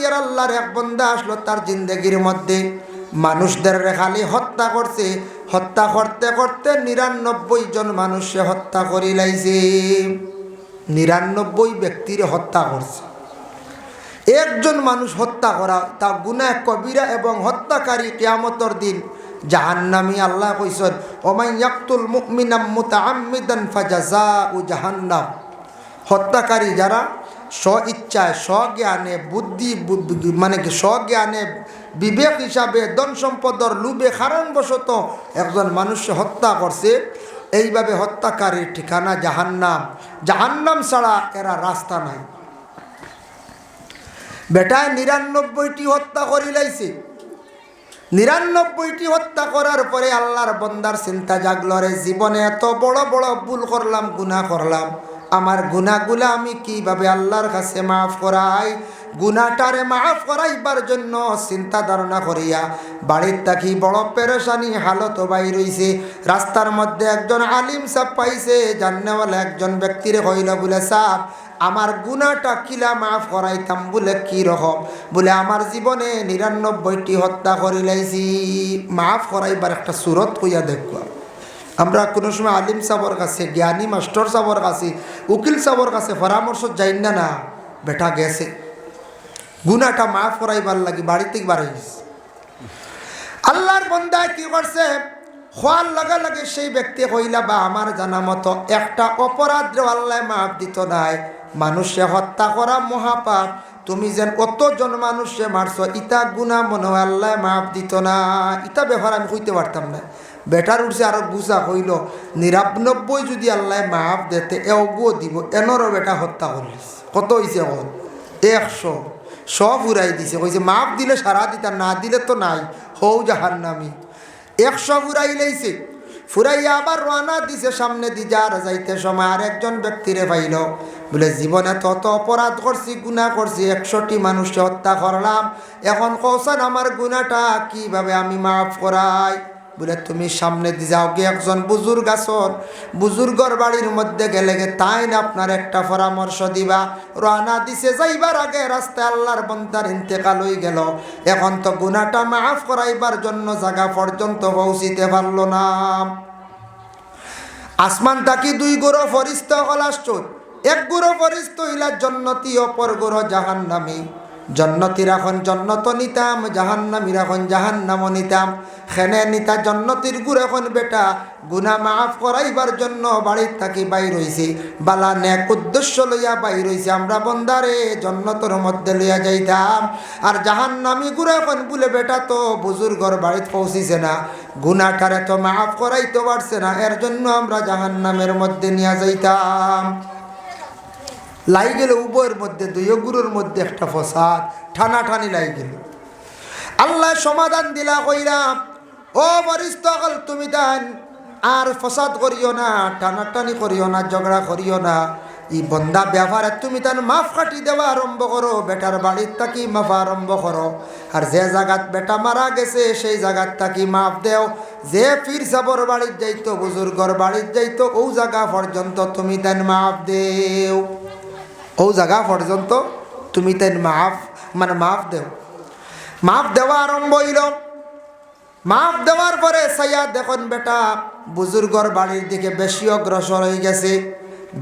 ইয়ার আল্লাহর এক বন্দা আসলো তার জিন্দগির মধ্যে। মানুষদের খালি হত্যা করছে। হত্যা করতে করতে নিরানব্বই জন মানুষে হত্যা করি লাইছে। নিরানব্বই ব্যক্তির হত্যা করছে। একজন মানুষ হত্যা করা তা গুনাহ কবিরা এবং হত্যাকারী কেয়ামতর দিন জাহান্নামি আল্লাহ কইসন ওমাই ইয়াকতুল মুমিনাম মুতাআম্মিদান ফাজাযাউ জাহান্নাম। হত্যাকারী যারা স্ব ইচ্ছায়, স্বজ্ঞানে, বুদ্ধি মানে কি স্বজ্ঞানে, বিবেক হিসাবে ধন সম্পদর লুবে কারণবশত একজন মানুষকে হত্যা করছে এইভাবে হত্যাকারীর ঠিকানা জাহান্নাম। জাহান্নাম ছাড়া এরা রাস্তা নাই। বেটায় নিরানব্বইটি হত্যা করি লাইছে নিরানব্বইটি হত্যা করার পরে আল্লাহর বন্দার চিন্তা জাগলো রে জীবনে এত বড় বড় ভুল করলাম গুণা করলাম আমার গুনাহগুলা আমি কীভাবে আল্লাহর কাছে মাফ করাই? গুনাটারে মাফ করাইবার জন্য চিন্তা ধারণা করিয়া বাড়ির থাকি বড় পেরেশানি হালত বাই রইছে। রাস্তার মধ্যে একজন আলিম সাপ পাইছে, জান্নেওয়ালা একজন ব্যক্তিরে কইল, বলে সাপ আমার গুণাটা কিলা মাফ করাইতাম বলে কি রকম? বলে, আমার জীবনে নিরানব্বইটি হত্যা করে লাইছি মাফ করাইবার একটা সুরত হইয়া দেখবা আমরা কোনো সময় আলিম সাবর কাছে, জ্ঞানী মাস্টার সাবর কাছে, উকিল সাবর কাছে পরামর্শ যাই না না, বেটা গেছে। গুণাটা মাফ করাইবার লাগি, বাড়ি থেকে বার হয়েছে আল্লাহর বন্দায় কি করছে? খোয়ার লগে লগে সেই ব্যক্তি কইলা, বা, আমার জানা মতো একটা অপরাধ আল্লাহ মাফ দিত নাই। মানুষে হত্যা করা মহাপাপ। তুমি যেন অতজন মানুষে মারছ, ইতা গুণা মনে হয় আল্লাহ মাফ দিত না। ইতা ব্যাপার আমি কইতে পারতাম না। বেটার উঠছে আরও বুঝা হইল নিরানব্বই যদি আল্লাহ মাফ দিতে এগো দিব, এনরও বেটা হত্যা করলিস কত হয়েছে এখন একশো। সব উড়াই দিছে। কইছে মাপ দিলে সারা দিতা, না দিলে তো নাই হৌ জাহান নামি একশো ফুরাই লাইছে ফুরাইয়া আবার রানা দিছে সামনে দি যার যাইতে সময় আর একজন ব্যক্তিরে পাইল বলে জীবনে তত অপরাধ করছি গুণা করছি একশোটি মানুষকে হত্যা করলাম এখন কৌশল আমার গুণাটা কীভাবে আমি মাফ করাই বলে, তুমি সামনে যাও গিয়ে একজন বুজুর্গ আসন বুজুর্গর বাড়ির মধ্যে গেলে গে, তাই না আপনার একটা পরামর্শ দিবা? রানা দিছে, যাইবার আগে রাস্তায় আল্লাহর বন্তার ইন্তেকাল হয়ে গেল। এখন তো গুণাটা মাফ করাইবার জন্য জায়গা পর্যন্ত পৌঁছিতে পারল না। আসমান তাকি দুই গুরো ফরিস্ত হলাশ্চ এক গুরো ফরিস্ত ইলা জন্নতি অপর গুরো জাহান্নামী। জন্নতির এখন জন্নত নিতাম জাহান্নামীর এখন জাহান্নাম নিতাম। খেনে নিতা জন্নতির গুড় এখন বেটা, গুনা মাফ করাইবার জন্য বাড়ির থাকি বাই রইছে। বালা নেক উদ্দেশ্য লইয়া বাই রইছে আমরা বন্দারে জন্নতর মধ্যে লইয়া যাইতাম। আর জাহান্নামী গুড় এখন বলে বেটা তো বুজুর্গর বাড়িতে পৌঁছিছে না। গুনাটারে তো মাফ করাইতে পারছে না, এর জন্য আমরা জাহান্নামের মধ্যে নিয়ে যাইতাম। লাই গেল উভয়ের মধ্যে দুই গুরুর মধ্যে একটা ফসাদ। ঠানা ঠানি লাই গেল আল্লাহ সমাধান দিলা কইরা, ও বরিষ্ঠ অকল তুমি দেন, আর ফসাদ করিও না টানাটানি করিও না, ঝগড়া করিও না। ই বন্দা ব্যবহারে তুমি তার মাফ কাটি দেওয়া আরম্ভ করো, বেটার বাড়ির তাকি মাফ আরম্ভ করো। আর যে জায়গাত বেটা মারা গেছে, সেই জায়গাত তাকি মাফ দেও। যে ফির সাবর বাড়ির যাইতো, বুজুর্গর বাড়ির যাইতো, ও জায়গা পর্যন্ত তুমি তেন মাফ দেও। ও জায়গা পর্যন্ত তুমি তাই মাফ মানে মাফ দেও। মাফ দেওয়া আরম্ভ হইল। মাফ দেওয়ার পরে সাইয়া দেখুন বেটা বুজুর্গর বাড়ির দিকে বেশি অগ্রসর হয়ে গেছে।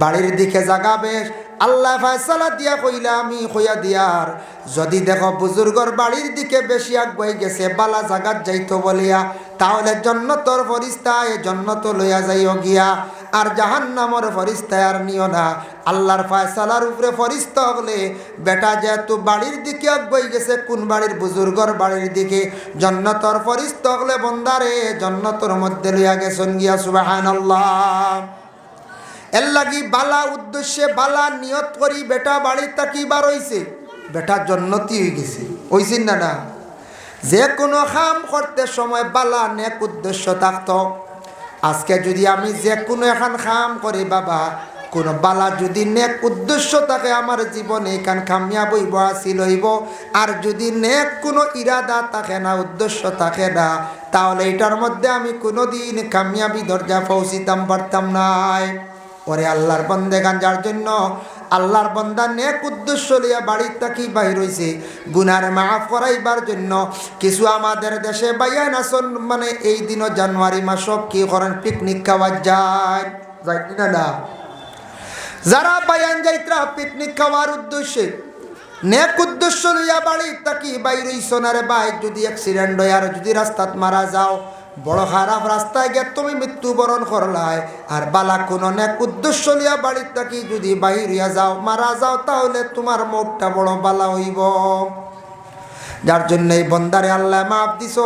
বাড়ির দিকে জাগা বেশ আল্লাহ ফায়সালা দিয়া কইলা, আমি কইয়া দিয়ার, যদি দেখো বুজুর্গর বাড়ির দিকে বেশি আগুয়াই গেছে, বালা জাগাত যাইতো বলিয়া, তাহলে জন্নতর ফরিস্তায় জন্নত লইয়া যাইও গিয়া। আর জাহান নামর ফরিস্তায় আর নিও না। আল্লাহর ফায়সালার উপরে ফরিস্তা হলে, বেটা যেহেতু বাড়ির দিকে আগুয়াই গেছে, কোন বাড়ির বুজুর্গর বাড়ির দিকে জন্নতর ফরিস্তা হলে বন্দারে জন্নতর মধ্যে লইয়া গেছেন গিয়া সুবাহান আল্লাহ এর লাগি বালা উদ্দেশ্যে বালা নিয়ত করি বেটা বাড়ির তাকি বার হইছে? বেটা জন্নতি হয়ে গেছে। হইছেন না না? যে কোনো কাম করতে সময় বালা নেক উদ্দেশ্য থাকতো। আজকে যদি আমি যে কোনো এখন কাম করি বাবা, কোনো বালা যদি নেক উদ্দেশ্য থাকে আমার জীবনে এখান খামিয়া বইব আসি লইব আর যদি নেক কোনো ইরাদা থাকে না, উদ্দেশ্য থাকে না, তাহলে এটার মধ্যে আমি কোনো দিন কামিয়াবি দরজা পৌঁছিতাম পারতাম নাই। ওরে আল্লাহর বন্দে গান, যার জন্য আল্লাহর বন্দা নেক উদ্দেশ্য লিয়া বাড়ির থাকি বাহির হইছে। গুনার মাফ করাইবার জন্য কিছু আমাদের দেশে বাইয়ান আসন মানে এই দিনও জানুয়ারি মাসও কি করেন, পিকনিক খাওয়া যায়। যাই না না? যারা বায়ান যাইত্রা পিকনিক খাওয়ার উদ্দেশ্যে নেক উদ্দেশ্য লইয়া বাড়ি তাকি বাইরে সোনারে বাই যদি অ্যাক্সিডেন্ট হয় আর যদি রাস্তাত মারা যাও বড় খারাপ রাস্তায় গিয়ে তুমি মৃত্যুবরণ করলাই। আর বালা কোনো নেক উদ্দেশ্য লিয়া বাড়ির তাকি যদি বাহিরিয়া যাও, মারা যাও, তাহলে তোমার মুখটা বড় বালা হইব। যার জন্য এই বন্দারে আল্লাহ মাফ দিস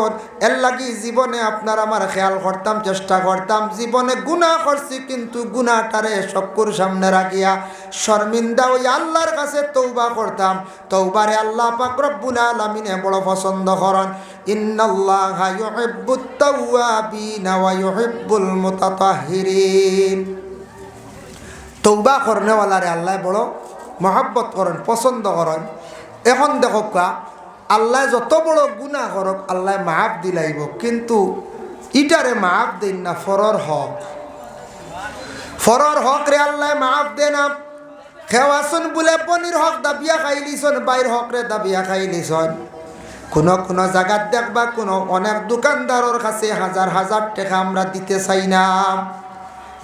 এর লাগি জীবনে আপনার আমার খেয়াল করতাম, চেষ্টা করতাম। জীবনে গুণা করছি, কিন্তু গুণাটারে চক্কুর সামনে রাখিয়া শর্মিন্দা ওই আল্লাহর কাছে তৌবা করতাম। তৌবারে আল্লাহ পাক রব্বুল আলামিনে বড় পছন্দ করেন। তৌবা করনেওয়ালারে আল্লাহ বড় মহাব্বত করেন, পছন্দ করেন। এখন দেখো কা আল্লাহ যত বড় গুণা করক, আল্লাহ মাফ দিলাইব কিন্তু ইটারে মাফ দিন না, ফরর হক। ফরর হক রে আল্লাহ মাফ দে না। খেওয়াছন বলে পনির হক দাবিয়া খাইলিছন, বাইর হক রে দাবিয়া খাইলিছন। কোনো কোনো জায়গাত দেখবা, কোনো অনেক দোকানদারের কাছে হাজার হাজার টাকা আমরা দিতে চাই না।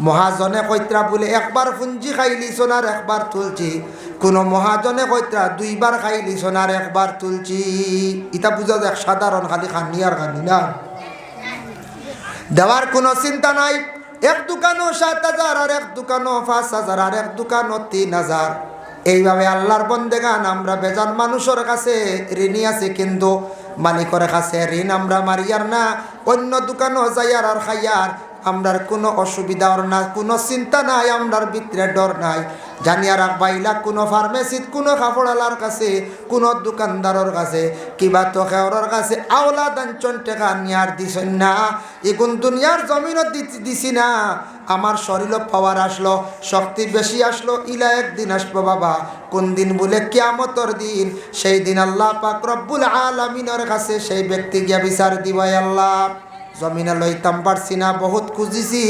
মহাজনে কইত্রা বলে, একবার পুঞ্জি খাইলি সোনার একবার তুলছি। কোনো মহাজনে কইত্রা দুইবার খাইলি সোনার, একবার তুলছি। ইটা বুঝা যায় সাধারণ খালি খানি আর খানি না। দেওয়ার কোনো চিন্তা নাই। এক দোকানও সাত হাজার আর এক দোকানও পাঁচ হাজার আর এক দোকানও তিন হাজার। এইভাবে আল্লাহর বন্দেগান, আমরা বেজান মানুষের কাছে ঋণী আছে কিন্তু মালিকের কাছে ঋণ আমরা মারিয়ার না। অন্য দোকানও যাইয়ার আর খাইয়ার। আমরার কোনো অসুবিধা না, কোনো চিন্তা নাই, আমরার ভিতরে ডর নাই। জানিয়া রাখবাইলা কোনো ফার্মেসিত কোনো কাপড়ালার কাছে, কোনো দোকানদারের কাছে, কিবা তো খেওয়ার কাছে আওলা দাঞ্চন টেকা নিয়ার দিছেন না। এগুন দুনিয়ার জমিনত দিছি না। আমার শরীর পাওয়ার আসলো, শক্তি বেশি আসলো, ইলা একদিন আসব বাবা। কোন দিন বলে কিয়ামতর দিন, সেই দিন আল্লাহ পাক রব্বুল আলমিনের কাছে সেই ব্যক্তি গিয়া বিচার দিবাই আল্লাহ। জমিনে লইতাম পারছি না বহুত খুঁজিছি।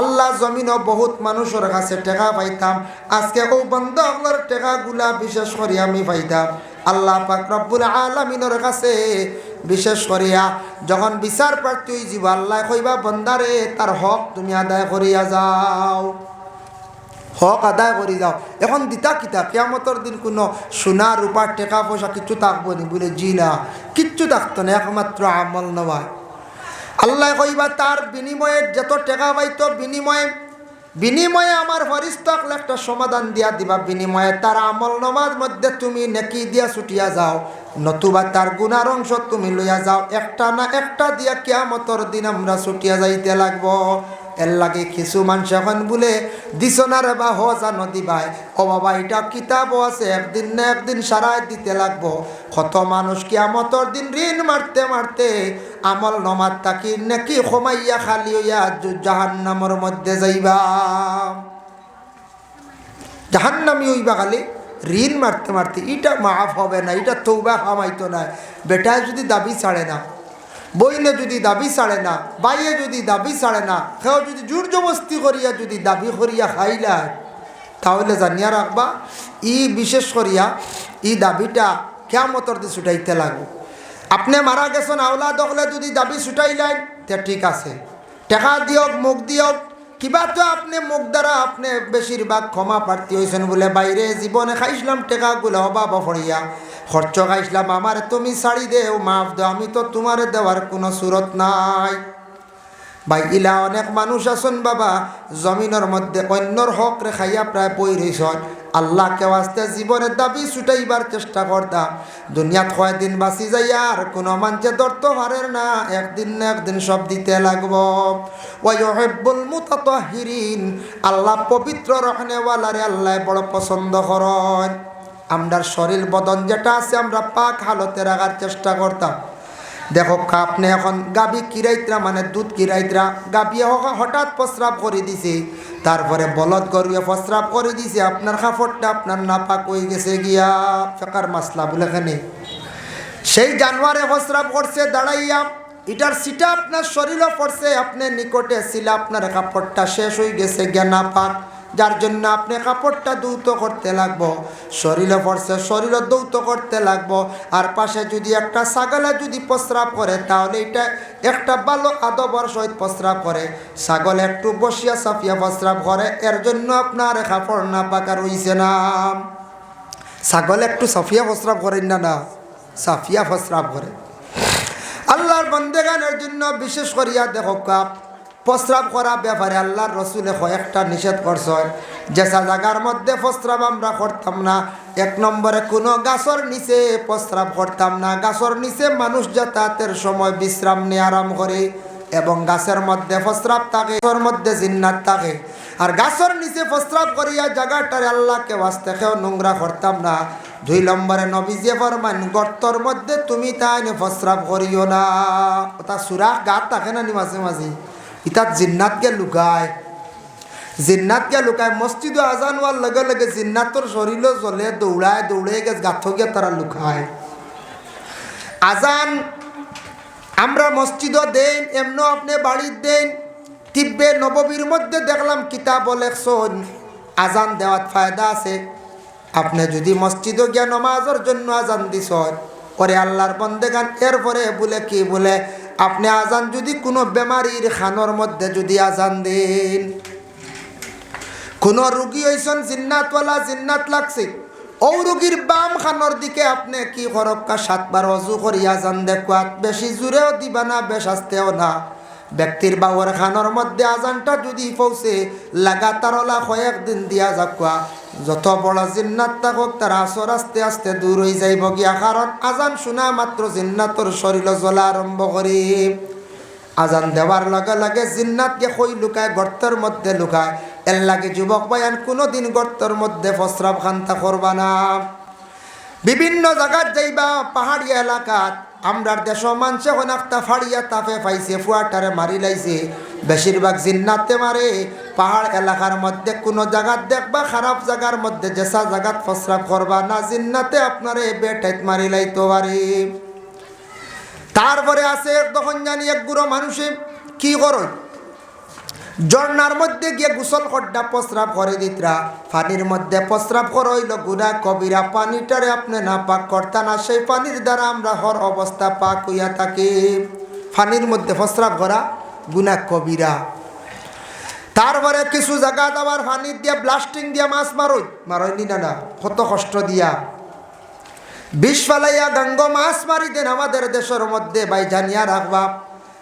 আল্লাহ জমিনও বহুত মানুষের কাছে টেকা পাইতাম। আজকে ও বন্ধ আপনার টেকাগুলা বিশেষ করে আমি পাইতাম। আল্লাহ পাক রব্বুল আলমিনের কাছে বিশেষ করিয়া যখন বিচার প্রার্থী যাব আল্লাহ কইবা বন্দারে তার হক তুমি আদায় করিয়া যাও। হক আদায় করে যাও। এখন দিতা কিতা কেয়ামতর দিন কোনো সোনা রূপার টেকা পয়সা কিচ্ছু থাকব নি বলে জি না। কিচ্ছু থাকতো না একমাত্র আমল নয় আল্লাহ কইবা, তার বিনিময়ে যত টেকা পাইতো, বিনিময়ে বিনিময়ে আমার ফরিস্তক একটা সমাধান দিয়া দিবা, বিনিময়ে তার আমল নমাজ মধ্যে তুমি নেকি দিয়া ছুটিয়া যাও, নতুবা তার গুণার অংশ তুমি লইয়া যাও, একটা না একটা দিয়া কিয়ামতর দিন আমরা ছুটিয়া যাইতে লাগবো। এর লাগে কিছু মানুষ এখন বলে দিছনারে বা হজা নদী ভাই ও বাবা, এটা কিতাবও আছে, একদিন না একদিন সারাই দিতে লাগবো। কত মানুষ কিয়ামতর দিন ঋণ মারতে মারতে আমল নমার তাকি নাকি কমাইয়া খালি হইয়া জাহান্নামর মধ্যে যাইবা। জাহান্নামি হইবা খালি, ঋণ মারতে মারতে, এটা মাফ হবে না, এটা তৌবা খামাইতো না। বেটায় যদি দাবি ছাড়ে না বইনে যদি দাবি ছাড়ে না, বাইয়ে যদি দাবি ছাড়ে না, সেও যদি জোর জবস্তি করিয়া যদি দাবি করিয়া খাইলা, তাহলে জানিয়া রাখবা, ই বিশেষ করিয়া ই দাবিটা কেয়া কেমতর দিয়ে ছুটাইতে লাগবো। আপনি মারা গেছেন আওলা দখলে যদি দাবি ছুটাইলেন, তে ঠিক আছে। টেকা দিয়ক, মুখ দিয়ক, কিবা তো আপনি মুখ দ্বারা আপনি বেশিরভাগ ক্ষমা প্রার্থী হয়েছেন বলে বাইরে জীবনে খাইছিলাম টেকাগুলো অভাব ফড়িয়া খরচ খাইছিলাম, আমার তুমি শাড়ি দেও, মাফ দাও, আমি তো তোমার দেওয়ার কোনো সুরত নাই। ভাই, ইলা অনেক মানুষ আছেন বাবা, জমিনের মধ্যে অন্যর হক রে খাইয়া প্রায় বই আল্লাহ কেউ আসতে জীবনের দাবি ছুটাইবার চেষ্টা করতাম দুনিয়াত কয়দিন বাঁচি যাই আর কোনো মানুষে ধরত পারের না, একদিন না একদিন সব দিতে লাগব। ওই ওয়াইহেব্বুল মুতাতাহিরিন, আল্লাহ পবিত্র রহনেওয়ালারে আল্লাহ বড় পছন্দ করেন। আমরার শরীর বদন যেটা আছে আমরা পাক হালতে রাখার চেষ্টা করতাম। দেখো, আপনি এখন গাবি কিরাইতরা মানে দুধ কিরাইতরা, গাবি হঠাৎ প্রস্রাব করে দিছে, তারপরে বলদ গরুয়ে প্রস্রাব করে দিছে, আপনার কাপড়টা আপনার নাপাক হয়ে গেছে গিয়া, ফেকার মাসলা বলে খানে সেই জানোয়ারে প্রস্রাব করছে, দাঁড়াইয়া এটার সিটা আপনার শরীরও পড়ছে আপনার নিকটে ছিল, আপনার কাপড়টা শেষ হয়ে গেছে গিয়া নাপাক। যার জন্য আপনি কাপড়টা দৌত করতে লাগবো, শরীরে পড়ছে শরীরে দৌত করতে লাগবো। আর পাশে যদি একটা ছাগলে যদি প্রস্রাব করে, তাহলে এটা একটা ভালো আদবর সহিত প্রস্রাব করে। ছাগল একটু বসিয়া সাফিয়া প্রস্রাব করে, এর জন্য আপনার কাপড় না পাকা রইছে না। ছাগল একটু সাফিয়া প্রস্রাব করেন না না সাফিয়া প্রস্রাব করে। আল্লাহর বন্দেগানের জন্য বিশেষ করিয়া দেখো কাপ। প্রস্রাব করা ব্যাপারে আল্লাহর রসুলে কয়েকটা নিষেধ করছে যেসা জায়গার মধ্যে প্রস্রাব আমরা করতাম না। এক নম্বরে কোনো গাছর নিচে প্রস্রাব করতাম না। গাছর নিচে মানুষ যাতায়াতের সময় বিশ্রাম নিয়ে আরাম করে এবং গাছের মধ্যে প্রস্রাব থাকে ওর মধ্যে জিন্নাত থাকে। আর গাছের নিচে প্রস্রাব করিয়া জায়গাটারে আল্লাহকে বাঁচতে কেউ নোংরা করতাম না। দুই নম্বরে নবীজে ফরমান, গর্তর মধ্যে তুমি তাই প্রস্রাব করিও না। ওটা সুরাখ গাত থাকে না নি মাঝে মাঝে? ইতাত জিন্নাতকে লুকায়। জিন্নাতকে লুকায়। মসজিদে আজান হওয়ার লগে লগে জিন্নাতর শরীরও চলে দৌড়ায়, দৌড়ে গেছে গাঁথকে তারা লুকায়। আজান আমরা মসজিদও দেন, এমনও আপনি বাড়ির দেন, তিব্বে নববীর মধ্যে দেখলাম কিতাব লেখছন আজান দেওয়ার ফায়দা আছে। আপনি যদি মসজিদও গিয়া নমাজের জন্য আজান দিস পরে আল্লাহর বন্দেগান, এরপরে বলে কি বলে আপনি আজান যদি কোনো বেমারির খানোর মধ্যে যদি আজান দেন, কোনো রুগী হয়েছেন জিন্নাতওয়ালা, জিন্নাত লাগছে, ও রুগীর বাম খানোর দিকে আপনি কি করক্কা সাতবার অজু করিয়া যান দেখুয়াত বেশি জোরেও দিবা না, বেশ আসতেও না। ব্যক্তির বাউর খানোর মধ্যে আজানটা যদি পৌঁছে, লাগাতার ওলা কয়েকদিন দিয়া যাকুয়া যত বড় জিন্নাত থাকুক, তার আসর আস্তে আস্তে দূর হয়ে যাইব গিয়া। কারণ আজান শোনা মাত্র জিন্নাতর শরীর জ্বলা আরম্ভ করি। আজান দেওয়ার লগে লগে জিন্নাতকে কই লুকায়, গর্তের মধ্যে লুকায়। এর লাগে যুবক বায়ান কোনোদিন গর্তের মধ্যে প্রস্রাব খান্তা করবা না। বিভিন্ন জায়গাত যাইবা, পাহাড়ি এলাকাত আমরার দেশ মানছে এখন একটা ফাড়িয়া তাপে পাইছে ফুয়াটারে মারি লাইছে। বেশিরভাগ জিন্নাতে মারে। পাহাড় এলাকার মধ্যে কোনো জায়গাত দেখবা, খারাপ জায়গার মধ্যে যেসা জায়গাত প্রস্রাব করবা, না জিন্নাতে আপনারে বেটাইত মারি লাইতে পারে তারপরে আছে তখন জানি এক গুঁড়ো মানুষে, কি করো ঝর্নার মধ্যে গিয়ে গুসল খড্ডা প্রস্রাব করে দিতরা। পানির মধ্যে প্রস্রাব করইল গুড়া কবিরা। পানিটারে আপনি না পাক করতা না, সেই পানির দ্বারা আমরা হর অবস্থা পাক হইয়া থাকি। পানির মধ্যে প্রস্রাব করা গুনা কবিরা। তারপরে কিছু জায়গা আবার পানি দিয়া ব্লাস্টিং দিয়া মাছ মারই। মারইনি না না, কত কষ্ট দিয়া। বিষ ফালাইয়া গঙ্গ মাছ মারি দেন আমাদের দেশের মধ্যে ভাই জানিয়া রাখবা।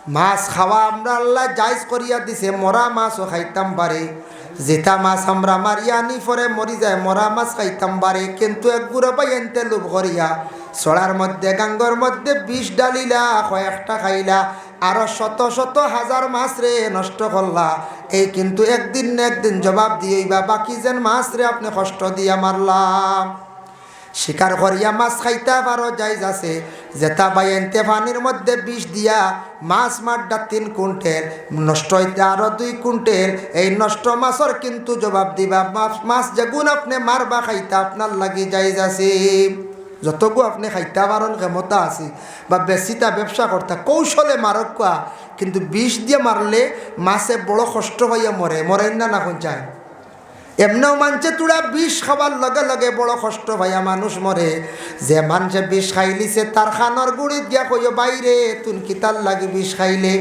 মাছ খাওয়া আমরা আল্লাহ জায়জ করিয়া দিছে, মরা মাছও খাইতাম পারে। যেটা মাছ আমরা মারিয়া আনি পরে মরি যায়, মরা মাছ খাইতাম পারে। কিন্তু এক গুঁড়ো পাই এনতে লোভ করিয়া ছড়ার মধ্যে, গাঙ্গর মধ্যে বিষ ডালিলা, কয়েকটা খাইলা, আরও শত শত হাজার মাছ রে নষ্ট করলা। এই কিন্তু একদিন না একদিন জবাব দিয়েই বা বাকি যেন মাছ রে আপনি কষ্ট দিয়া মারলাম। শিকার করিয়া মাছ খাইতে পারো যাই যাচ্ছে যেটা বাইনতে পানির মধ্যে বিষ দিয়া মাছ মারডা তিন কুইন্টেল নষ্ট হইতে আরও দুই কুইন্টেল এই নষ্ট মাছের কিন্তু জবাব দিবা, মাছ যেগুন আপনি মারবা খাইতে আপনার লাগি যাই যাচ্ছে যতগু আপনি খাইতে পারেন, ক্ষমতা আছে। বা বেশিটা ব্যবসা করতা কৌশলে মারক কিন্তু বিষ দিয়ে মারলে মাছে বড় কষ্ট হইয়া মরে মরেন না না চায় এমনিও মানছে তুড়া বিষ খাবার লগে লগে বড় কষ্ট ভাইয়া মানুষ মরে। যে মানছে বিষ খাইলিছে তার খানর গুড়িত গিয়া কইও, বাইরে, তুন কিতার লাগি বিষ খাইলে?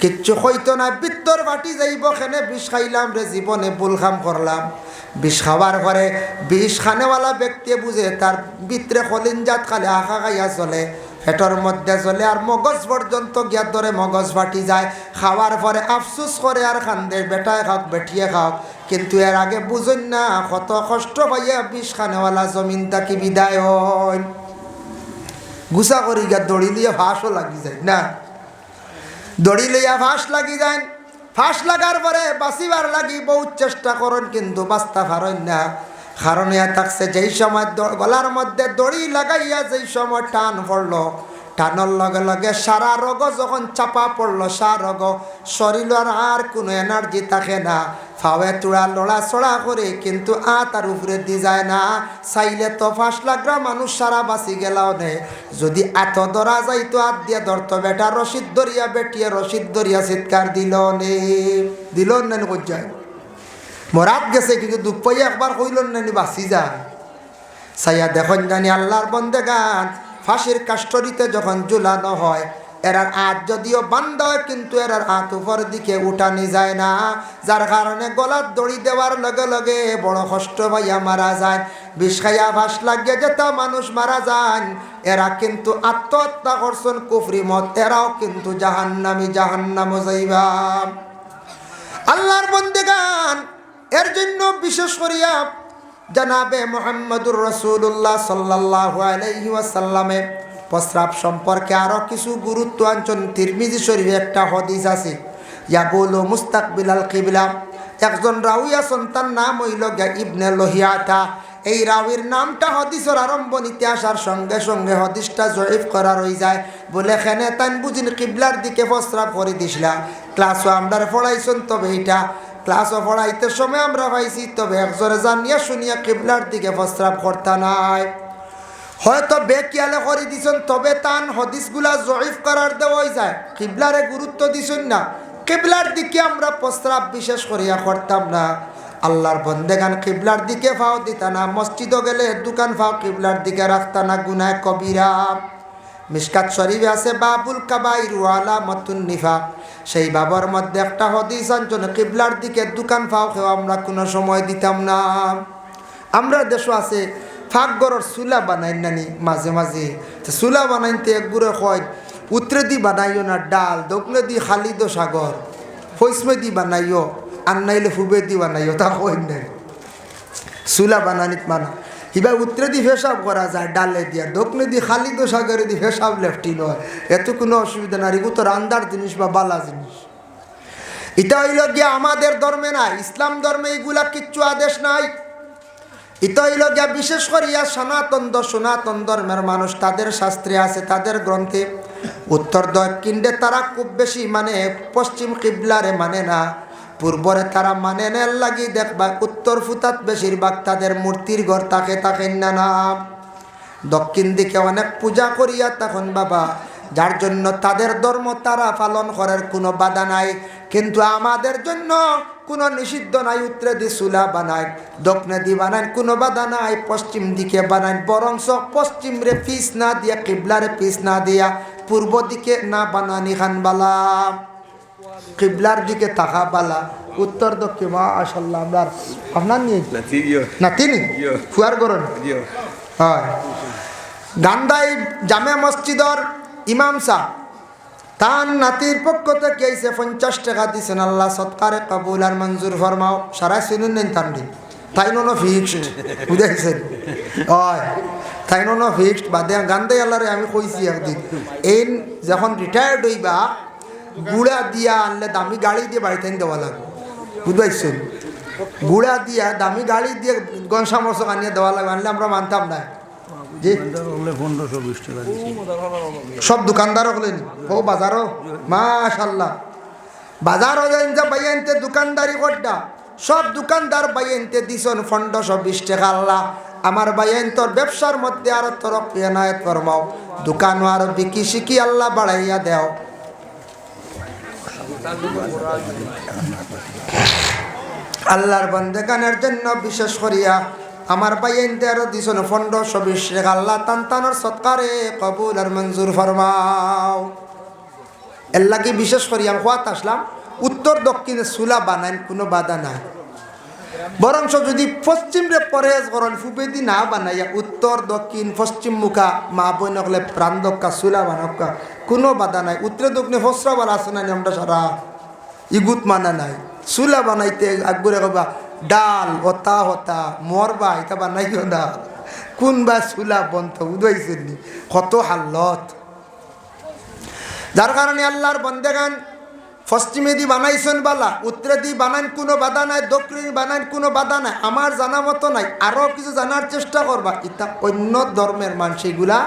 কিচ্ছু হইতো না, বিত্তর বাটি যাইব, খেনে বিষ খাইলাম রে, জীবনে ভুল খাম করলাম। বিষ খাবার পরে বিষ খানেওয়ালা ব্যক্তি বুঝে, তার ভিতরে কলিনজাত খালে আখা খাইয়া চলে। পেটর মধ্যে চলে আর মগজ পর্যন্ত গিয়ার ধরে মগজ ফাটি যায়। খাওয়ার পরে আফসুস করে আর খান্দে বেটায় খাওক বেঠিয়ে খাওক। কিন্তু এর আগে বুঝুন না, কত কষ্ট পাইয়া বিষ খানেওয়ালা জমিন তাকি বিদায় হয় গুছা করি গিয়া দড়ি দিয়ে ফাঁসও লাগি যায়, না? দড়ি লইয়া ফাঁস লাগি যায়। ফাঁস লাগার পরে বাঁচিবার লাগি বহুত চেষ্টা করেন, কিন্তু বাঁচতে পারেন না। ইয়া থাকছে যেই সময় গলার মধ্যে দড়ি লাগাইয়া যেই সময় টান পড়ল টানোর লগে লগে সারা রোগ যখন চাপা পড়ল সারা রোগ শরীরের আর কোনো এনার্জি থাকে না ফাওয়ে তুড়া লড়া চড়া করে কিন্তু আ তার উপরে দি যায় না চাইলে তো ফাঁস লাগরা মানুষ সারা বাঁচি গেলাও নে যদি এত ধরা যাইতো হাত দিয়ে ধরতো বেটা রশিদ ধরিয়া বেটিয়ে রশিদ ধরিয়া চিৎকার দিল নে দিল নেন যায় মরাত গেছে, কিন্তু দুঃখ পাইয়া একবার কইলেন নানি বাঁচি যায় সাইয়া দেখুন জানি আল্লাহর বন্দে গান, ফাঁসির কাষ্টরিতে যখন ঝুলানো হয়, এরার হাত যদিও বান্ধ কিন্তু এরার হাত উপর দিকে উঠানি যায় না। যার কারণে গলার দড়ি দেওয়ার লগে লগে বড় কষ্ট পাইয়া মারা যায়। বিষ খাইয়া ভাস লাগিয়ে যেটা মানুষ মারা যান। এরা কিন্তু আত্মহত্যা করছেন কুফরি মত, এরাও কিন্তু জাহান্নামি জাহান্নাম যাইবা। আল্লাহর বন্দেগান এর জন্য বিশেষ করিয়া জানাবে মোহাম্মদুর রসুল্লাহ সাল্লাহ আলাইহি ওয়াসাল্লামে প্রস্রাব সম্পর্কে আরও কিছু গুরুত্ব আঞ্চন তিরমিজি শরীফে একটা হদিস আছে ইয়া বলো মুস্তাকবিল আল কিবলা। একজন রাউই সন্তান নাম হইল গিয়া ইবনে লোহিয়াতা। এই রাউির নামটা হদিসের আরম্ভনীতে আসার সঙ্গে সঙ্গে হদিসটা জয়ীফ করা রয়ে যায়। বলে খেনে তান বুঝিন কিবলার দিকে প্রস্রাব করে দিছিলা। ক্লাসও আমরা পড়াইছেন, তবে এটা ক্লাসও পড়াইতে সময় আমরা পাইছি, তবে একজনে জানিয়া শুনিয়া কিবলার দিকে প্রস্রাব করতে নাই। হয়তো বেকিয়ালে করে দিছেন, তবে তান হদিসগুলা জয়ীফ করার দেওয়াই যায়। কিবলারে গুরুত্ব দিছেন না। কিবলার দিকে আমরা প্রস্রাব বিশেষ করিয়া করতাম না। আল্লাহর বন্দেগান কিবলার দিকে ফাও দিতা না। মসজিদও গেলে দোকান ফাও কিবলার দিকে রাখতা না, গুনায় কবিরা। মিসকাত শরীফে আছে, বাবুল কাবাইর ওয়ালা মতুন নিফা। সেই বাবার মধ্যে একটা হদিস আঞ্চল কিবলার দিকে দোকান ফাও খেও আমরা কোনো সময় দিতাম না। আমরা দেশও আছে ফাঁক গড়র চুলা বানাই নানি মাঝে মাঝে। চুলা বানাইতে একগুড়ে কয় উত্তরে দি বানাইও না, ডাল দক্ষিণে দি খালি দো সাগর পশ্চিমে দি বানাইও, আর নাইলে ফুবে দি বানাইও। তা কই চুলা বানানিত মানা। হিবা উত্তরে দি ফেসাব করা যায়, ডালে দিয়া, দক্ষিণে দি খালি দো সাগরে দি ফেসাব লেফটি নয়। এত কোনো অসুবিধা নাই এগুলো তো রান্দার জিনিস বা বালা জিনিস। এটা হইল গিয়া আমাদের ধর্মে নাই, ইসলাম ধর্মে এগুলা কিচ্ছু আদেশ নাই। এটা হইল গিয়া বিশেষ করিয়া সনাতন দ- সনাতন ধর্মের মানুষ, তাদের শাস্ত্রে আছে, তাদের গ্রন্থে উত্তর দক্ষিণে তারা খুব বেশি মানে পশ্চিম কিবলারে মানে না। পূর্বরে তারা মানে নেল লাগি দেখবা উত্তর ফুতাত বেশিরভাগ তাদের মূর্তির ঘর তাকে তাকে না না। দক্ষিণ দিকে অনেক পূজা করিয়া তখন বাবা, যার জন্য তাদের ধর্ম তারা পালন করার কোনো বাধা নাই, কিন্তু আমাদের জন্য কোনো নিষিদ্ধ নাই, উত্তরে দি চুলা বানায়, দক্ষিণে দি বানায়, কোনো বাধা নাই, পশ্চিম দিকে বানায় বরং পশ্চিম রে পিস না দিয়া, কিবলারে পিস না দিয়া, পূর্ব দিকে না বানানি খান বালা কিবলার দিকে তাকা বালা উত্তর দক্ষিণ মাশাল্লাহ আমরা আপনার নিয়ে না তিনি? ফুয়ার Yo. হয়। গান্ধাই জামে মসজিদর ইমাম সাহ তার নাতির পক্ষ থেকে এসে পঞ্চাশ টাকা দিছেন আল্লাহ সৎকারে কবুল আর মঞ্জুর ফরমাও। সারা শুনুন নেন তান্ডি তাই নো ফিক্সড বুঝাইছেন হয়। তাই নো ফিক্সড বাদে গান্ধাই আল্লাহরে আমি কইছি একদিন এই যখন রিটায়ার্ড হইবা গুড়া দিয়া আনলে দামি গাড়ি দিয়ে বাড়িতে দেওয়া লাগবে। বুঝাইছেন? গুড়া দিয়া দামি গাড়ি দিয়ে গনসা মশক আনিয়ে দেওয়া লাগবে, আনলে আমরা মানতাম না। সব দোকানদার হলেন। ও বাজারও? মাশাল্লাহ বাজারও যেন যে বাইনতে দোকানদারি করটা সব দোকানদার বাইনতে দিছন পনেরোশো বিশ টাকা আল্লাহ। আমার বাইন তোর ব্যবসার মধ্যে আরও তোর পেনায়ত ফরমাও দোকানও আরও বিকি শিকি আল্লাহ বাড়াইয়া দেও। আল্লাহর বন্দেগানের জন্য বিশেষ করিয়া আমার বাইনতে আরও দিছন ফন্ড বিশ টাকা আল্লাহ তান্তানোর সৎকারে কবুল আর মঞ্জুর ফরমাও। এল্লাকে বিশেষ করিয়া কোয়াত আসলাম, উত্তর দক্ষিণে চুলা বানাইন কোনো বাধা নাই। বরঞ্চ যদি পশ্চিম রে পরহেজ করেন ফুবেদি না বানাইয়া উত্তর, দক্ষিণ, পশ্চিম মুখা মা বই নকলে প্রাণ দক্কা, চুলা বানক্কা, কোনো বাধা নাই। উত্তরে, দক্ষিণে ফসরাবার আছে না আমরা সারা? ইগুত মানা নাই। চুলা বানাইতে আগবরে কবা ডাল হতা হতা, মরবা, এটা বানাইও না কোনবা চুলা বন্ধ উদাইছে নি? কত হাল্লত যার কারণে আল্লাহর বন্দেগান পশ্চিমে দি বানাইছেন বালা উত্তরে দি বানান কোনো বাধা নাই দক্ষিণে বানান কোনো বাধা নাই। আমার জানা মতো নাই, আরও কিছু জানার চেষ্টা করবা, ইতা অন্য ধর্মের মানুষ এগুলা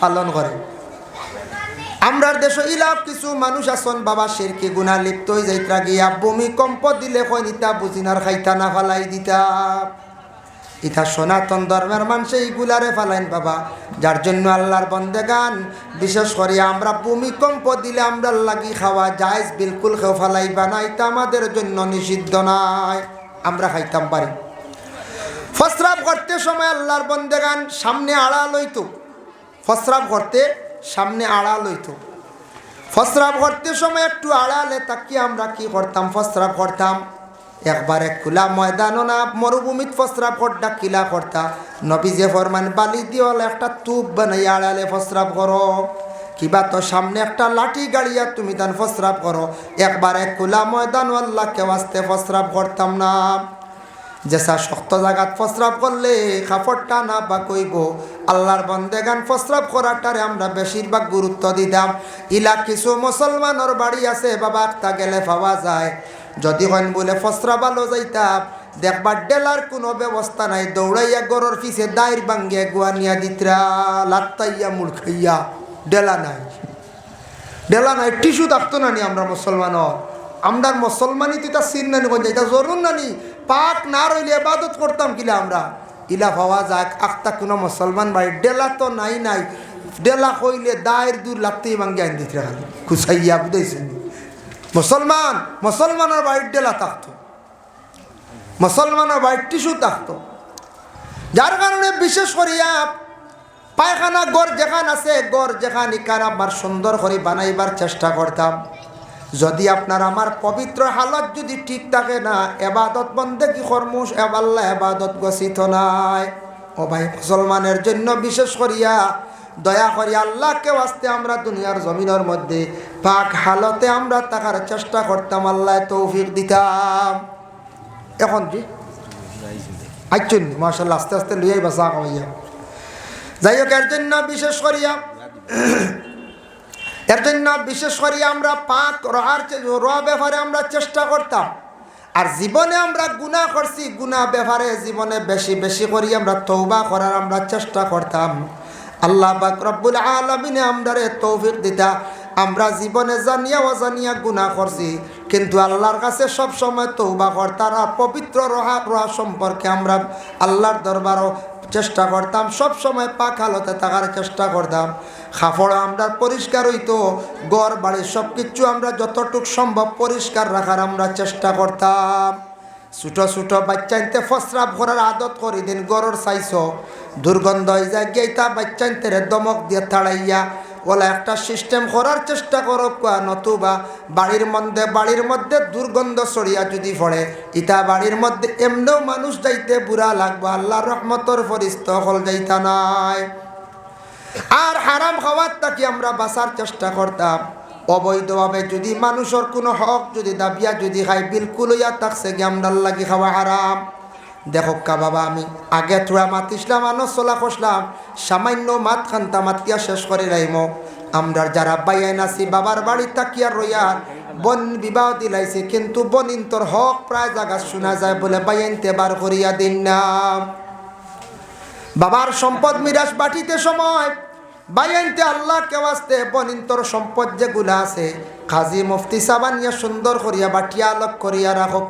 পালন করে। আমরা দেশ ইলাপ কিছু মানুষ আছেন, বাবা শেরকে গুণা লিপ্ত হয়ে যাইত্রা গিয়া, ভূমিকম্প দিলে কয় নিতা বুঝিনার খাইতা না, ফালাই দিতা। ইথা সনাতন ধর্মের মানুষ এইগুলারে ফালাইন বাবা। যার জন্য আল্লাহর বন্দে গান। বিশেষ করে আমরা ভূমিকম্প দিলে আমরা লাগি খাওয়া জায়জ, বিলকুল খেও ফালাইবা না, এটা আমাদের জন্য নিষিদ্ধ নাই আমরা খাইতাম পারি। ফসরাব করতে সময় আল্লাহর বন্দেগান সামনে আড়াল হইতো। ফসরাব করতে সামনে আড়াল হইতো। ফসরাব করতে সময় একটু আড়ালে তাকিয়ে আমরা কি করতাম? ফসরাব করতাম। একবারে খোলা ময়দানও না, মরুভূমিত ফসরাব করটা কিলা করতা নবী যে ফরমান বালি দিওয়াল একটা তুপ বানাই আড়ালে ফসরাব করো কিবা তো সামনে একটা লাঠি গাড়িয়া তুমি তান ফসরাব করো একবারে খোলা ময়দান আল্লাহকে বাঁচতে ফসরাব করতাম না। যেসা শক্ত জায়গাত ফসরাব করলে কাপড়টা না বা কইব। আল্লাহর বন্দেগান ফসরাব করাটারে আমরা বেশিরভাগ গুরুত্ব দিতাম। ইলা কিছু মুসলমানের বাড়ি আছে, বাবা তা গেলে পাওয়া যায়। যদি হন বলে ফসরা ভালো যাইতাম দেখবার ডেলার কোনো ব্যবস্থা নাই, দৌড়াইয়া গরর পিছে দায়ের বাঙ্গে গুয়া নিয়া দিতরা, লাত্তাইয়া মুড় খাইয়া, ডেলা নাই। ডেলা নাই, টিস্যু থাকতো নানি আমরা মুসলমান আমরা মুসলমানই তো এটা সিন নানি কোন এটা জরুর নানি। পাক না রইলে এবাদত করতাম কিলা আমরা। ইলা ভাবা যাক, আখতা কোনো মুসলমান ভাই, ডেলা তো নাই নাই। ডেলা কইলে দায়ের দূর লাগতে ভাঙ্গে আইন দিতে খালি। খুসাইয়া বুঝাইছেন মুসলমান, মুসলমানের বাড়ির ডেলা থাকতো মুসলমানের বাড়ির টিস্যু থাকতো যার কারণে বিশেষ করিয়া পায়খানা গড় যেখান আছে গড় যেখান ইকার আমার সুন্দর করে বানাইবার চেষ্টা করতাম। যদি আপনার আমার পবিত্র হালত যদি ঠিক থাকে না, এবাদত বন্দে কি কর্মুষ এবাল্লা এবাদত গছিত নাই। ও ভাই, মুসলমানের জন্য বিশেষ করিয়া দয়া করি আল্লাহকে আসতে আমরা দুনিয়ার জমিনের মধ্যে পাক হালতে আমরা থাকার চেষ্টা করতাম, আল্লাহ তৌফিক দিতাম। এখন কি আইচুন মার্শাল্লাহ আস্তে আস্তে লইয়াই বাসা কমাইয়া যাই হোক, এর জন্য বিশেষ করিয়া এর জন্য বিশেষ করিয়া আমরা পাক রহার র ব্যাপারে আমরা চেষ্টা করতাম। আর জীবনে আমরা গুণা করছি গুণা ব্যাপারে জীবনে বেশি বেশি করি আমরা তৌবা করার আমরা চেষ্টা করতাম। আল্লাহ বাক রব্বুল আলমিনে আমরা তৌফিক দিতা। আমরা জীবনে জানিয়া অজানিয়া গুণা করছি, কিন্তু আল্লাহর কাছে সব সময় তৌবা করতাম আর পবিত্র রহা রহা সম্পর্কে আমরা আল্লাহর দরবারও চেষ্টা করতাম সব সময় পাক হালতে থাকার চেষ্টা করতাম। খাফড় আমরা পরিষ্কার হইতো গড় বাড়ি সব কিছু আমরা যতটুক সম্ভব পরিষ্কার রাখার আমরা চেষ্টা করতাম। ছোট ছোট বাচ্চাইতে ফসরাপ করার আদত করি দিন গরর চাইছ। দুর্গন্ধ হয়ে যায়, গেইতা দমক দিয়ে তাড়াইয়া ওলা একটা সিস্টেম করার চেষ্টা করো, কোয়া নতুবা বাড়ির মধ্যে বাড়ির মধ্যে দুর্গন্ধ ছড়িয়া যদি পড়ে ইটা বাড়ির মধ্যে এমনিও মানুষ যাইতে বুড়া লাগবো আল্লাহ রহমতর ফরিস্ত হল যাইতা নাই। আর হারাম খাওয়ার তাকে আমরা বাঁচার চেষ্টা করতাম। অবৈধভাবে যদি মানুষের কোনো হক, যদি দাবিয়া, যদি খাই বিলকুল ইয়া থাকছে গেমডাল লাগি খাওয়া হারাম। দেখো কা বাবা, আমি আগে থোড়া মাতিসলাম আনো চলা খসলাম। সামান্য মাত খান্তা মাতিয়া শেষ করে রাইম। আমরা যারা বাইয়াইন আছি, বাবার বাড়ি তাকিয়া রইয়ার বন বিবাহ দিলাইছে, কিন্তু বনিন্তর হক প্রায় জায়গা শোনা যায় বলে বাইয়াইনতে বার করিয়া দিন না। বাবার সম্পদ মিরাজ বাটিতে সময় বাইনতে আল্লাহ কেওয়াস্তে বনিন্তর সম্পদ যেগুলা আছে, খাজি মুফতি সাবানিয়া সুন্দর করিয়া বাটিয়া আলোক করিয়া রাখো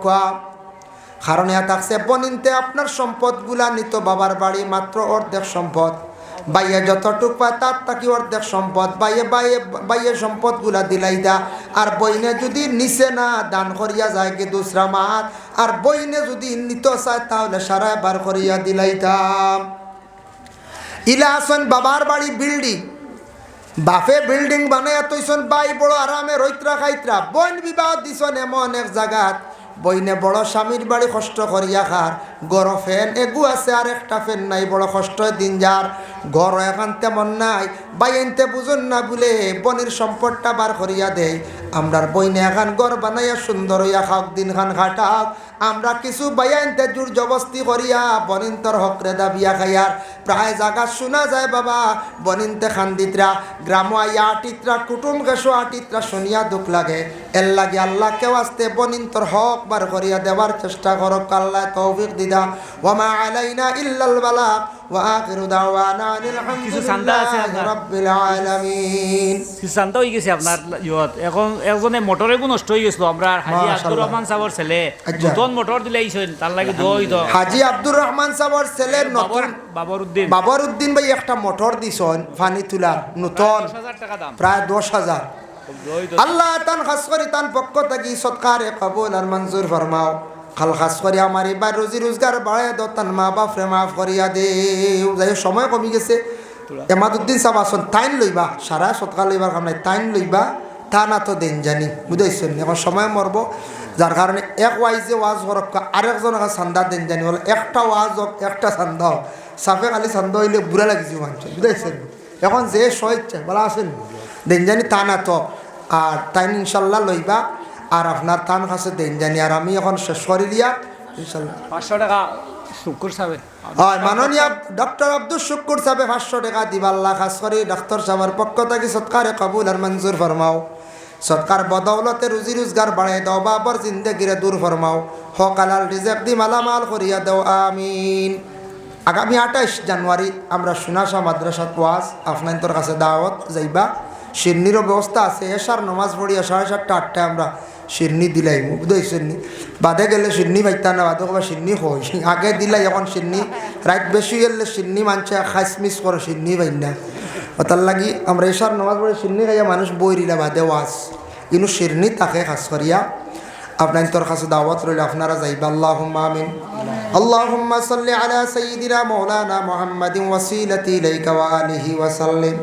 কারণ ইয়া থাকছে বনিনতে আপনার সম্পদগুলা নিত বাবার বাড়ি মাত্র অর্ধেক সম্পদ। বাইয়ে যতটুক পায় তার তাকি অর্ধেক সম্পদ। বাইয়ে বাইয়ে বাইয়ে সম্পদগুলা দিলাই দা। আর বইনে যদি নিচে না দান করিয়া যায় কি দুসরা মাত আর বইনে যদি নিত চায় তাহলে সারা বার করিয়া দিলাইতাম ইলা আসন বাবার বাড়ি বিল্ডিং। বাপে বিল্ডিং বানায় তৈছন বাই বড় আরামে রৈত্রা খাইত্রা। বইন বিবাহ দিছন এমন এক জায়গাত বইনে বড় স্বামীর বাড়ি কষ্ট করিয়া খার। গড় ফ্যান এগু আছে আর একটা ফ্যান নাই, বড় কষ্ট দিন যার। ঘর এখন তেমন নাই বাইনতে বুঝুন না বলে, বনির সম্পদটা বার করিয়া দেয় আমরার বইনে এখন গড় বানাইয়া সুন্দর হইয়া খাওক দিন খান খাটাক। আমরা কিছু বাইনতে জোর জবস্তি করিয়া বনিন্তর হকরে দাবিয়া খাইয়ার প্রায় জাগা শোনা যায় বাবা, বনিন্তে খান্দিতরা গ্রাম আইয়া আটিতরা কুটুম গেছো আটিতরা শুনিয়া দুঃখ লাগে। এর লাগে আল্লাহ কেউ আসতে বনিন্তর হক বার করিয়া দেওয়ার চেষ্টা করক আল্লাহ তৌফিক দিদা ওমা আলাইনা ইল্লাল বালা আলহামদুলিল্লাহি? রাব্বিল আলামিন সিদ্ধান্ত হয়ে গেছে আপনার ইয়ত এখন একজনে মোটরে নষ্ট হয়ে গেছিল আমরা হাজি আব্দুর। রহমান সাহর ছেলে। নতুন মোটর তার লাগে দই দ হাজি আব্দুর রহমান সাহর ছেলের নতুন ভাই একটা মোটর দিছন ফানি তুলার নতুন দশ হাজার টাকা দাম। প্রায় দশ হাজার দই দ আল্লাহ তান খাস করি তান পক্ষ থাকি সৎকারে কবুল আর মঞ্জুর ফরমাও খাল খাস করি আমার এবার রুজি রোজগার বাড়াই দাও তান মা বাপরে মাফ করিয়া দে যাই সময় কমি গেছে। এমাদুদ্দিন সাহেব আসন টাইম লইবা। সারা সৎকার লইবার নাই টাইম লইবা। তা না তো দেন জানি, বুঝাইছেন এখন সময় মরবো। যার কারণে এক ওয়াইজে ওয়াজ করক আরেকজন চান্দা দেন জানি, বলে একটা ওয়াজ হোক, একটা চান্দা হোক। সাফে খালি চান্দা হইলে বুড়া লাগিছে মানুষ বুঝাইছেন এখন যে সইচ্ছে বলা আছেন দেন জানি তা না তো। আর তাই ইনশাল্লাহ লইবা। আর আপনার তান কাছে দেন জানি আর আমি এখন শেষ করে দিয়া পাঁচশো টাকা শুকুর হয় মাননীয় ডক্টর আব্দুল শুকুর সাহেব পাঁচশো টাকা দিবাল্লা খাস করে ডাক্তার সাহেবের পক্ষ থেকে সৎকারে কবুল আর মঞ্জুর ফরমাও। বদৌলতে রুজি রোজগার বাড়াই দাও বাবর জিন্দগিরে দূর ফরমাও। হকালাল রিজেক দি মালামাল করিয়া দাও আমিন। আগামী আঠাইশ জানুয়ারি আমরা সুনাশা মাদ্রাসাত ওয়াজ আপনাদের কাছে দাওয়াত যাইবা। শিরনিরও ব্যবস্থা আছে এসার নমাজ পড়িয়া সাড়ে সাতটা আটটায় আমরা শিরনি দিলাই বুঝতে শিরনি বাদে গেলে শিরনি পাইতা না বাদে কবা শিরনি হই আগে দিলাই এখন শিরনি রাত বেশি গেলে শিরনি মানছে খাইসমিস করে শিরনি পাই না তার লাগি আমরা এসার নমাজ পড়ে শিরনি খাইয়া মানুষ বই দিলা বাদে ওয়াজ কিন্তু শিরনি তাকে খাস করিয়া আপনার তোর কাছে দাওয়াত রইল আপনারা যাইবা আল্লাহ আমিন اللهم صل على سيدنا مولانا محمد وسيلتي إليك وآله وسلم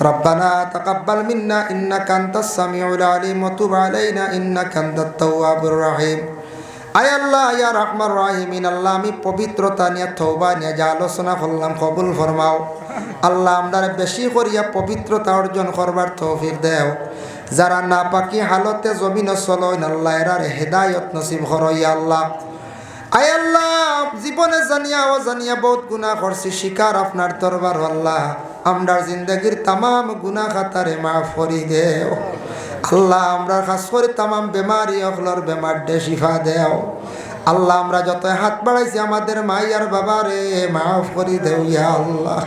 ربنا تقبل منا إنك أنت السميع العليم وتب علينا إنك أنت التواب الرحيم আয় আল্লাহ ইয়া রহমান রাহিমিন আল্লাহ আমি পবিত্রতা নিয়ে থৌবা নিয়ে যা আলোচনা করলাম কবুল ফরমাও আল্লাহ আমরা বেশি করিয়া পবিত্রতা অর্জন করবার তৌফিক দেও যারা না পাকি হালতে জমিন চলইন আল্লাহ এরার হেদায়ত নসিব করইয়া আল্লাহ আয় আল্লাহ, জীবনে জানিয়া ও জানিয়া বহুত গুণা করছি, শিকার আপনার দরবার, আল্লাহ। আমরার জিন্দগির তামাম গুণা খাতারে মাফ করি দেও। আল্লাহ, আমরা খাস করে তামাম বেমারি, অখলর বেমার দে শিফা দেও। আল্লাহ, আমরা যত হাত বাড়াইছি, আমাদের মাই আর বাবারে মাফ করি দেও ইয়া আল্লাহ।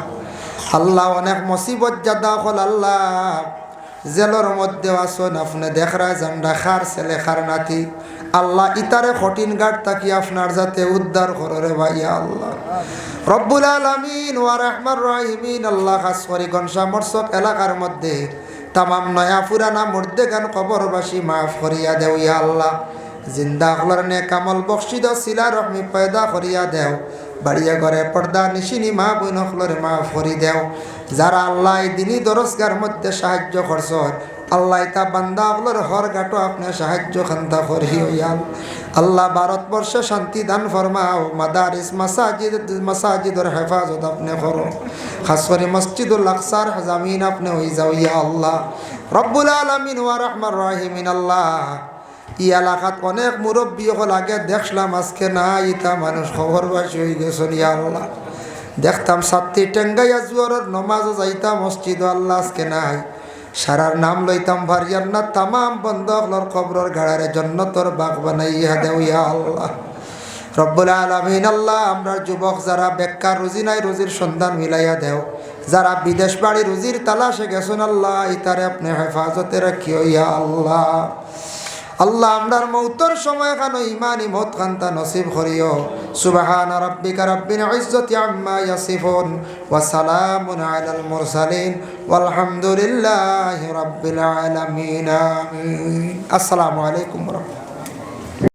আল্লাহ, অনেক মুসিবত জাদা হল আল্লাহ। জেলর মধ্যে আসুন, আপনি দেখরা জান্ডা খার ছেলে, খার নাতি। আল্লাহ ইতারে কঠিন গাড় তাকি আপনার যাতে উদ্ধার কররে ভাইয়া আল্লাহ। রব্বুল আলমিন ওয়া রহমান রাহিমিন, আল্লাহ খাস করি গনসা মরসক এলাকার মধ্যে তামাম নয়া পুরানা মুর্দে গান কবরবাসী মাফ করিয়া দেও, ইয়া আল্লাহ। জিন্দা হলার নে কামল বক্সিদ শিলা রহমি পয়দা করিয়া দেও। বাড়িয়া ঘরে পর্দা নিশিনি মা বইন হলরে মাফ করি দেও। যারা আল্লাহ দিনই দরজগার মধ্যে সাহায্য করছ আল্লাহ তা বান্দা হলর হর গাটো আপনি সাহায্য খান্তা করি ইয়াল আল্লাহ ভারতবর্ষে শান্তি দান ফরমাও, মাদারিস, মাসাজিদ, মাসাজিদর হেফাজত আপনি করো। খাস করে মসজিদুল আকসার জামিন আপনি হয়ে যাও ইয়া আল্লাহ। রব্বুল আলমিন ওয়া রহমান রাহিমিন আল্লাহ। ই এলাকাত অনেক মুরব্বী হল আগে দেখলাম, আজকে না ইতা মানুষ খবরবাসী হয়ে গেছেন ইয়া আল্লাহ। দেখতাম সাতটি টেঙ্গাইয়া জুয়ারের নমাজও যাইতাম মসজিদ আল্লাহ আজকে নাই। সারার নাম লইতাম ভারিয়ার না তামাম বন্ধ হলর খবরের গাড়ারে তোর বাঘ বানাইয়া দেও আল্লাহ। রব্বুল আলমিন আল্লাহ, আমরা যুবক যারা বেকার, রুজি নাই, রুজির সন্ধান মিলাইয়া দেও। যারা বিদেশ বাড়ি, রুজির তালাশে গেছেন আল্লাহ, ইতারে আপনি হেফাজতে রাখিও ইয়া আল্লাহ। আল্লাহ আমরার মৌতর সময় খানো ইমানি মত কান্তা নসিব করিও। সুবাহান রব্বিকা রব্বিন ইজ্জতি আম্মা ইয়াসিফুন ওয়া সালামুন আলাল মুরসালিন ওয়ালহামদুলিল্লাহি রাব্বিল আলামিন, আমিন। আসসালামু আলাইকুম ওয়া